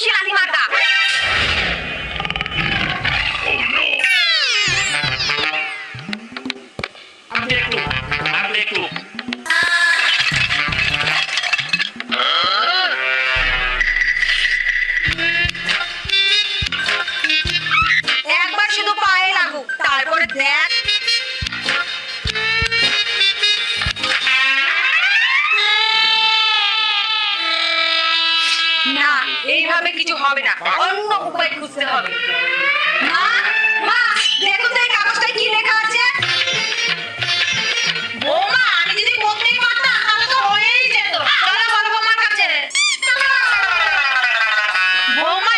খুশি লাথি মারতা আপনি একবার শুধু পায়ে লাগুক তারপরে দেখ। না, এইভাবে কিছু হবে না। অন্য উপায় খুঁজতে হবে। মা মা দেখো তো এই কাগজটায় কি লেখা আছে? বৌমা, আমি যদি পড়তেই পারতাম, তাহলে তো হয়েই যেত। চলো বলব আমার কাছে। বৌমা